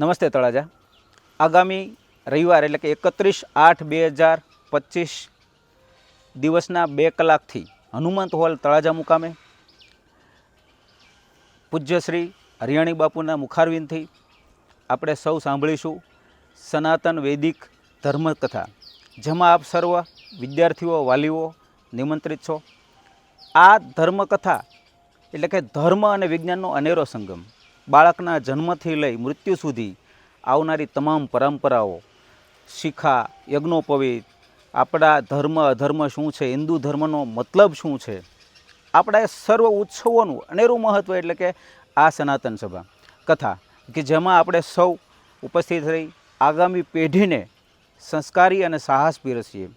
નમસ્તે તળાજા. આગામી રવિવાર એટલે કે એકત્રીસ આઠ બે હજાર પચીસ દિવસના બે કલાકથી હનુમંત હોલ તળાજા મુકામે પૂજ્ય શ્રી હરિયાણી બાપુના મુખારવિંદથી આપણે સૌ સાંભળીશું સનાતન વૈદિક ધર્મકથા. જેમાં આપ સર્વ વિદ્યાર્થીઓ, વાલીઓ નિમંત્રિત છો. આ ધર્મકથા એટલે કે ધર્મ અને વિજ્ઞાનનો અનેરો સંગમ. બાળકના જન્મથી લઈ મૃત્યુ સુધી આવનારી તમામ પરંપરાઓ, શિખા, યજ્ઞોપવિત, આપણા ધર્મ, અધર્મ શું છે, હિન્દુ ધર્મનો મતલબ શું છે આપણા એ સર્વ ઉત્સવોનું અનેરું મહત્ત્વ એટલે કે આ સનાતન સભા. કથા, કે જેમાં આપણે સૌ ઉપસ્થિત રહી આગામી પેઢીને સંસ્કારી અને સાહસ પીરસીએ.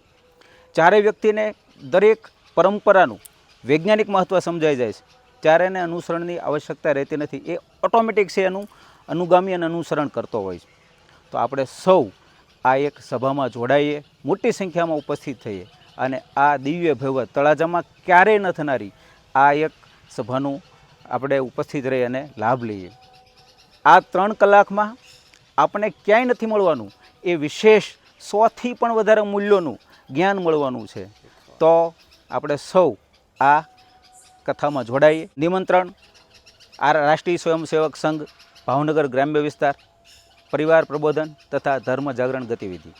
ચારે વ્યક્તિને દરેક પરંપરાનું વૈજ્ઞાનિક મહત્ત્વ સમજાઈ જાય છે. ત્યારે એને અનુસરણની આવશ્યકતા રહેતી નથી. એ ઓટોમેટિક છે એનું અનુગામી અને અનુસરણ કરતો હોય છે. તો આપણે સૌ આ એક સભામાં જોડાઈએ, મોટી સંખ્યામાં ઉપસ્થિત થઈએ અને આ દિવ્ય ભૈવત તળાજામાં ક્યારેય ન થનારી આ એક સભાનું આપણે ઉપસ્થિત રહી અને લાભ લઈએ. આ ત્રણ કલાકમાં આપણે ક્યાંય નથી મળવાનું. એ વિશેષ સોથી પણ વધારે મૂલ્યોનું જ્ઞાન મળવાનું છે. તો આપણે સૌ આ કથામાં જોડાઈએ. નિમંત્રણ, આ રાષ્ટ્રીય સ્વયંસેવક સંઘ, ભાવનગર ગ્રામ્ય વિસ્તાર, પરિવાર પ્રબોધન તથા ધર્મ જાગરણ ગતિવિધિ.